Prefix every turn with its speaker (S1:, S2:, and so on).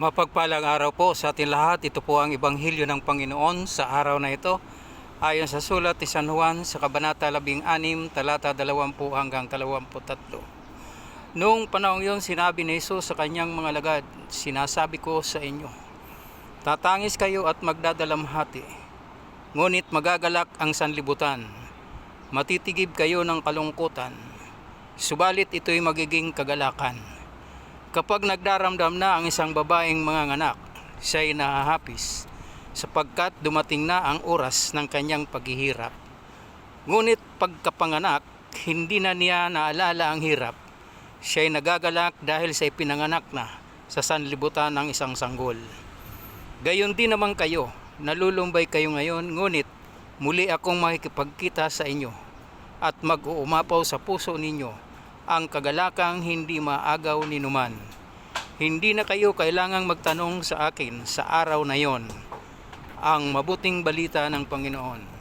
S1: Mapagpalang araw po sa ating lahat. Ito po ang Ebanghelyo ng Panginoon sa araw na ito. Ayon sa sulat ni San Juan sa Kabanata 16, talata 20 hanggang 23. Noong panahon yon sinabi ni Jesus sa kanyang mga lagad, Sinasabi ko sa inyo, tatangis kayo at magdadalamhati, ngunit magagalak ang sanlibutan. Matitigib kayo ng kalungkutan, subalit ito'y magiging kagalakan. Kapag nagdaramdam na ang isang babaeng mga nganak, siya'y nahahapis sapagkat dumating na ang oras ng kanyang paghihirap. Ngunit pagkapanganak, hindi na niya naalala ang hirap. Siya'y nagagalak dahil sa ipinanganak na sa sanlibutan ng isang sanggol. Gayon din naman kayo, nalulumbay kayo ngayon, ngunit muli akong makikipagkita sa inyo at mag-uumapaw sa puso ninyo ang kagalakang hindi maagaw ni numan. Hindi na kayo kailangang magtanong sa akin sa araw na yon ang mabuting balita ng Panginoon.